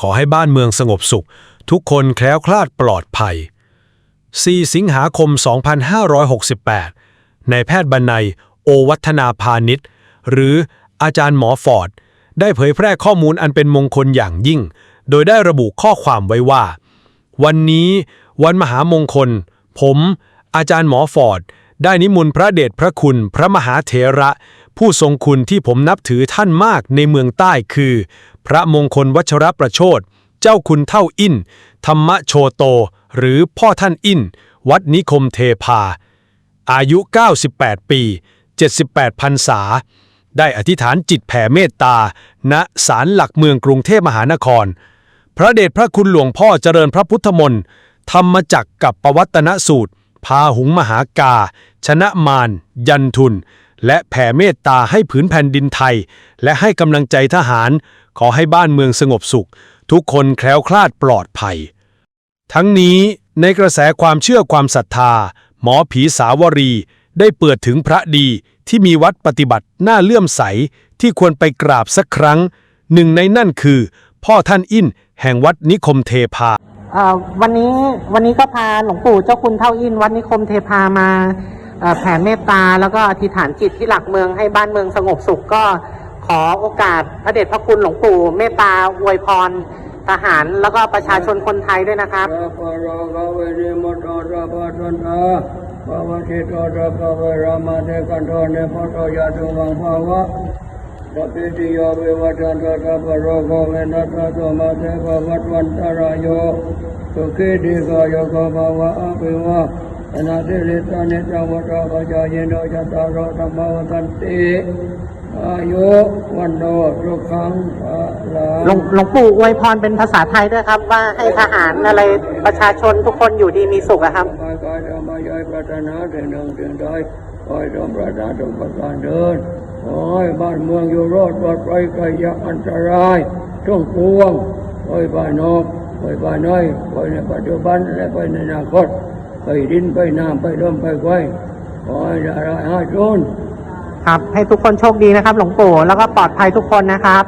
ขอให้บ้านเมืองสงบสุข ทุกคนแคล้วคลาดปลอดภัย 4 สิงหาคม 2568ในแพทย์บรรณัย โอวัฒนาพาณิชย์หรืออาจารย์หมอฟอร์ด ได้เผยแพร่ข้อมูลอันเป็นมงคลอย่างยิ่ง โดยได้ระบุข้อความไว้ว่า วันนี้ วันมหามงคล ผม อาจารย์หมอฟอร์ด ได้นิมนต์พระเดชพระคุณ พระมหาเถระ ผู้ทรงคุณที่ผมนับถือท่านมากในเมืองใต้คือ พระมงคลวัชรประโชดเจ้าคุณเท่าอินธรรมโชโต หรือพ่อท่านอินวัดนิคมเทพา อายุ 98 ปี 78พรรษา ได้อธิษฐานจิตแผ่เมตตา ณศาลหลักเมืองกรุงเทพมหานคร พระเดชพระคุณหลวงพ่อเจริญพระพุทธมนต์ธรรมจักรกับปวัตนสูตร พาหุงมหากา ชนะมารยันทุน และแผ่เมตตาให้ผืนแผ่นดินไทย และให้กำลังใจทหาร ขอให้บ้านเมืองสงบสุข ทุกคนแคล้วคลาดปลอดภัย ทั้งนี้ในกระแสความเชื่อความศรัทธา หมอผีสาวรี ได้เปิดถึงพระดีที่มีวัดปฏิบัติน่าเลื่อมใสที่ควรไปกราบสักครั้ง หนึ่งในนั่นคือ พ่อท่านอินแห่งวัดนิคมเทพาวันนี้วันนี้ก็พาหลวงปู่เจ้าคุณเท่าอินวัดนิคมเทพามา แผ่เมตตาแล้วก็อธิษฐานจิตที่หลักเมืองให้บ้านเมืองสงบสุขก็ขอโอกาสพระเดชพระคุณหลวงปู่เมตตาอวยพรทหารแล้วก็ประชาชนคนไทยด้วยนะครับสัพพะโรกเวริมุตโตะทันตาภาวะเวรามาเตกันโทเนพโตยาตุวังภาวะสัพพิติโยวิวัชชันตสัพพะโรโควินัสสะตุมาเตภวัตวันตรายโยสุขีดีกายโกภาวะอภิวะ อนาติลิตานิจังวัฏปัจจายโนจตตารโอธรรมวตันติอายุวันโนทุกขังภาลาหลวงหลวงปู่อวยพรเป็นภาษาไทยด้วยครับ ว่าให้ทหารอะไรประชาชนทุกคนอยู่ดีมีสุขอะครับ กายกายธรรมยายปรารถนาถึงหนึ่งถึงใดคอยต้องปรารถนาทุกประการเดินขอให้บ้านเมืองอยู่รอดปลอดภัยไกลจากอันตรายทุกปวงคอยบ้านนอกคอยบ้านน้อยคอยในปัจจุบันและไปในอนาคต ไปดินไปน้ำไปลมไปไฟขอให้ได้ร้อยห้าชนครับ ให้ทุกคนโชคดีนะครับ หลวงปู่แล้วก็ปลอดภัยทุกคนนะครับ